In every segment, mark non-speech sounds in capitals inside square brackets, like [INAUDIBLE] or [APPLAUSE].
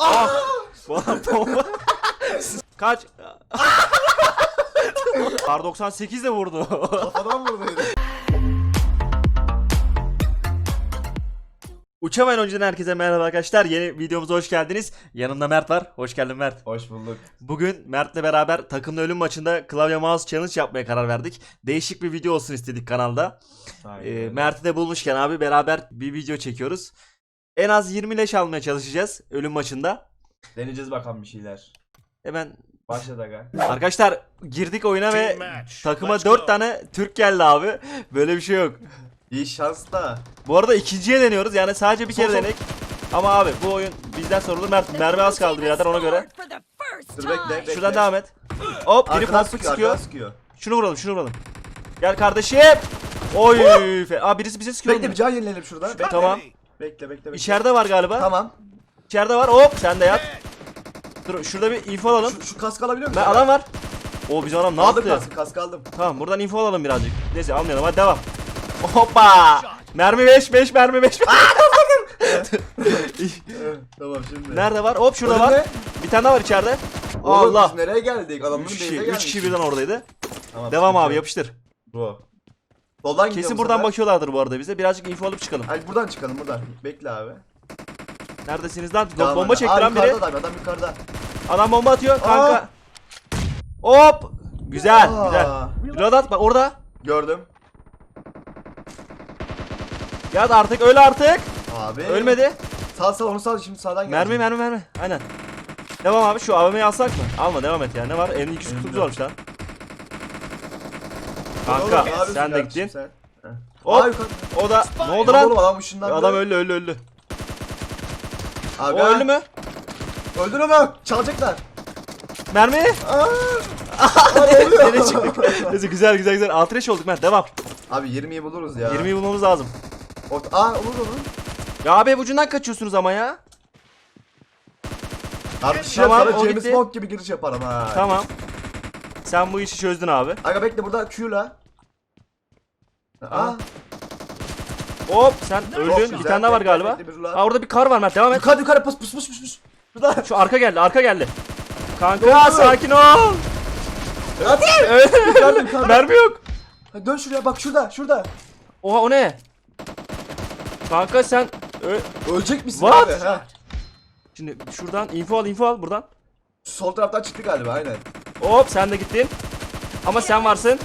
Ah! Bana [LAUGHS] bomba. Kaç. Kar 98 de vurdu. Kafadan vurduydu. Uçamayın önceden herkese merhaba arkadaşlar. Yeni videomuza hoş geldiniz. Yanımda Mert var. Hoş geldin Mert. Hoş bulduk. Bugün Mert'le beraber takımlı ölüm maçında klavye mouse challenge yapmaya karar verdik. Değişik bir video olsun istedik kanalda. Ee, Mert'i de bulmuşken abi beraber bir video çekiyoruz. En az 20 leş almaya çalışacağız ölüm maçında. Deneyeceğiz bakalım bir şeyler. Hemen Başladı aga. arkadaşlar girdik oyuna ve takıma 4 tane Türk geldi abi. Böyle bir şey yok. İyi şans da. Bu arada ikinciye deniyoruz yani sadece bir kere denek. Ama abi bu oyun bizden sorulur. Mert, mermi az kaldı birader ona göre. Dur bekle bekle. Şuradan devam et. Hop biri pompik sıkıyor. Şunu vuralım şunu vuralım. Gel kardeşim. Oy. Aa birisi bize sıkıyor. Bekle bir can yenileyelim şuradan. Bekle. Tamam. Bekle bekle bekle. İçeride var galiba. Tamam. İçeride var. Hop sen de yat. Dur şurada bir info alalım. Şu, şu kask alabiliyor musun? Ben adam var. O biz adam ne Aldım yaptı? kask, kask aldım. Tamam buradan info alalım birazcık. Neyse almayalım hadi devam. Hoppa. Mermi 5 5 mermi 5. [LAUGHS] [LAUGHS] tamam şimdi. Nerede var? Hop şurada Önünde. var. Bir tane daha var içeride. Oğlum Allah. biz nereye geldik? Adamların 3 base'e kişi, geldik. 3 kişi birden oradaydı. Tamam, Devam abi yapıştır. Bu. Soldan gidiyor Kesin bu buradan sefer. bakıyorlardır bu arada bize. Birazcık info alıp çıkalım. Hadi buradan çıkalım buradan. Bekle abi. Neredesiniz lan? Devam bomba çekti Aa, lan biri. yukarıda adam, adam yukarıda. Adam bomba atıyor kanka. Hop. Güzel Aa. güzel. Reload at bak orada. Gördüm. Yat artık öl artık. Abi. Ölmedi. Sağ sağ onu sağ şimdi sağdan gel. Mermi mermi mermi. Aynen. Devam abi şu AVM'yi alsak mı? Alma devam et ya. Ne var? Elin 200 kutumuz varmış lan. Kanka sen de gittin. Sen. Hop. Yukarı. O da ne oldu Oğlum lan? adam ışından. Adam öldü öldü öldü. Abi, O öldü mü? Öldür onu. Çalacaklar. Mermi. Aa. [LAUGHS] Aa, ne oluyor? Nereye çıktık? Neyse güzel güzel güzel. Alt reş olduk Mert devam. Abi 20'yi buluruz ya. 20'yi bulmamız lazım. Orta... Aa olur olur. Ya abi hep ucundan kaçıyorsunuz ama ya. Abi şey Tamam, o James gitti. Bond gibi giriş yaparım ha. Tamam. Sen bu işi çözdün abi. Aga bekle burada Q'la. Aa. Hop sen öldün. Bir tane daha var galiba. Aa orada bir kar var Mert devam et. Yukarı yukarı pus pus pus pus pus. Şurada. Şu arka geldi arka geldi. Kanka sakin ol. Hadi. [LAUGHS] Yukarıda. Mermi yok. Ha, Dön şuraya bak şurada şurada. Oha o ne? Kanka sen Ö- Ölecek misin What? abi? Ha. Şimdi şuradan info al info al buradan. Sol taraftan çıktı galiba aynen. Hop sen de gittin. Ama sen varsın.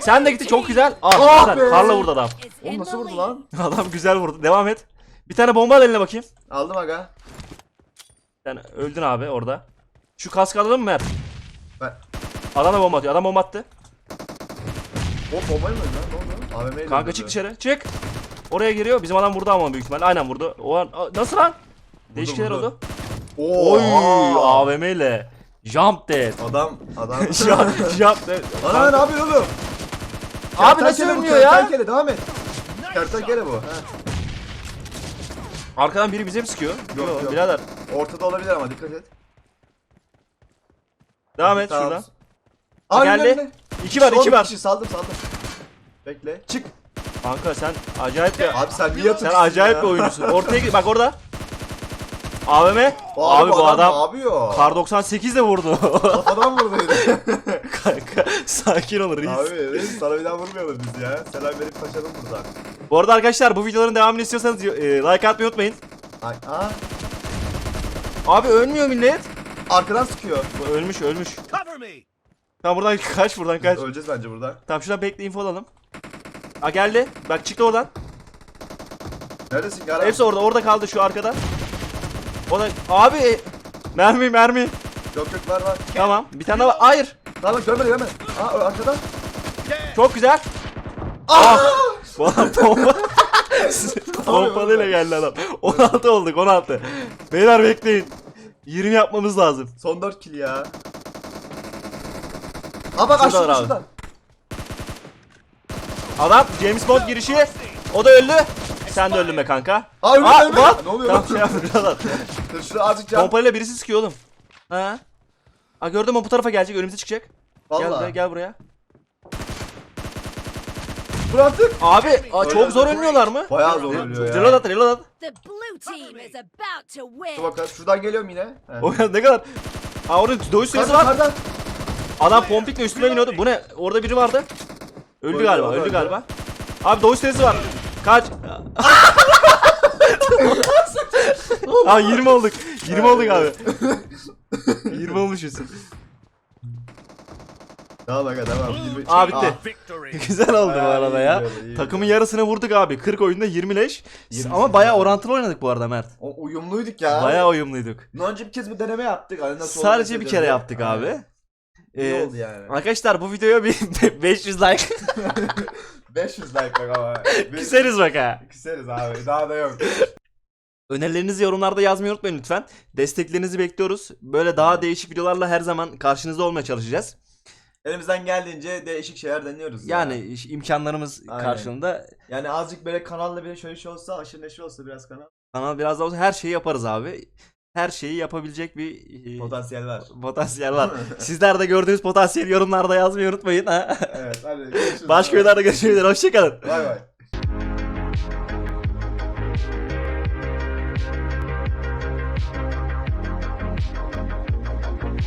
Sen de gittin çok güzel. Ah, Ah güzel. be. Karla vurdu adam. Oğlum nasıl vurdu lan? Adam güzel vurdu. Devam et. Bir tane bomba al eline bakayım. Aldım aga. Sen öldün abi orada. Şu kask alalım mı Mert? Ben... Adam da bomba atıyor. Adam bomba attı. O bombayı mı lan? Ne oldu? AVM ile Kanka öldürdü. çık dışarı. Çık. Oraya giriyor. Bizim adam vurdu ama büyük ihtimalle. Aynen vurdu. O an Aa, nasıl lan? Değişik şeyler vurdu. oldu. Oo. Oy AVM ile. Jump dead. Adam adam. [LAUGHS] Jump, jump dead. Ana ne yapıyor oğlum? Abi nasıl Kertenkele bu, ölmüyor ya? Kertenkele devam et. Kertenkele bu. Arkadan biri bize mi sıkıyor? Yok, Yok, yok. birader. Ortada olabilir ama dikkat et. Devam et Tamam. şuradan. Aa, Geldi. önünde. İki var, Son iki bir var. kişi, saldım saldım. Bekle. Çık. Kanka sen acayip bir Abi sen niye sen acayip ya? bir oyuncusun. Ortaya git bak orada. AVM. Abi, Abi, bu adam, ne yapıyor? Kar 98 de vurdu. Kafadan. Kanka [LAUGHS] sakin ol reis. Abi reis sana bir daha vurmuyorlar biz ya. Selam verip kaçalım buradan. Bu arada arkadaşlar bu videoların devamını istiyorsanız e, like atmayı unutmayın. Ay, aa, Abi ölmüyor millet. arkadan sıkıyor. Ölmüş ölmüş. Cover me! Tamam buradan [LAUGHS] kaç buradan kaç. Öleceğiz bence buradan. Tamam şuradan bekle info alalım. Aa geldi. Bak çıktı oradan. Neredesin Gara? Hepsi orada. Orada kaldı şu arkada. O da abi e, mermi mermi. Yok yok var var. Tamam. Bir tane daha var. Hayır. Tamam görmedi görmedi. Aa arkadan. Çok güzel. Ah! Bu adam bomba. [LAUGHS] Pompalıyla geldi adam. 16 olduk 16. Beyler bekleyin. 20 yapmamız lazım. Son 4 kill ya. Aa bak Şuradalar abi. şuradan. Adam James Bond girişi. O da öldü. Sen de öldün be kanka. Aa ölmedi. what? Ne oluyor Tamam lan? şey yap. Dur şurada azıcık can. Pompayla birisi sıkıyor oğlum. Ha? Aa gördüm o bu tarafa gelecek önümüze çıkacak. Gel buraya Valla. gel buraya. Vur artık. Abi aa, çok zor ölmüyorlar mı? Bayağı zor ölüyor ya. Reload at reload at. The blue team is about to Dur win. bakalım şuradan geliyorum yine. He. [LAUGHS] O ya ne kadar? Aa orada doğuş süresi var. kardan. Adam pompikle üstüme biniyordu. Bu ne? Orada biri vardı. Öldü Öldü, galiba, öldü, galiba. Abi doğuş süresi var. Kaç? [LAUGHS] Aa 20 olduk. 20 olduk abi. [LAUGHS] [LAUGHS] 20 olmuşuz. Tamam aga devam. Yirmi- Aa bitti. Güzel oldu bu Bayağı arada iyi ya. iyi Takımın yarısını vurduk abi. 40 oyunda 20 leş. Yirmi Ama sekiz bayağı orantılı oynadık bu arada Mert. O uyumluyduk ya. Bayağı uyumluyduk. Daha önce bir kez bir deneme yaptık. Hani nasıl Sadece bir kere yaptık abi. İyi Ee, oldu yani. arkadaşlar bu videoya bir [LAUGHS] 500 like [LAUGHS] 500 like bak ama. küseriz bak ha. Küseriz abi. Daha da yok. Önerilerinizi yorumlarda yazmayı unutmayın lütfen. Desteklerinizi bekliyoruz. Böyle daha değişik videolarla her zaman karşınızda olmaya çalışacağız. Elimizden geldiğince değişik şeyler deniyoruz. ya. Yani iş- imkanlarımız Aynen. karşılığında Yani azıcık böyle kanalla bir şöyle şey olsa, aşırı neşir olsa biraz kanal. kanal biraz daha olsa her şeyi yaparız abi. Her şeyi yapabilecek bir e, Potansiyel var. [LAUGHS] potansiyel var. [LAUGHS] Sizler de gördüğünüz potansiyeli yorumlarda yazmayı unutmayın. Ha? evet hadi görüşürüz. Başka videolarda görüşmek üzere. Hoşçakalın. Bay bay.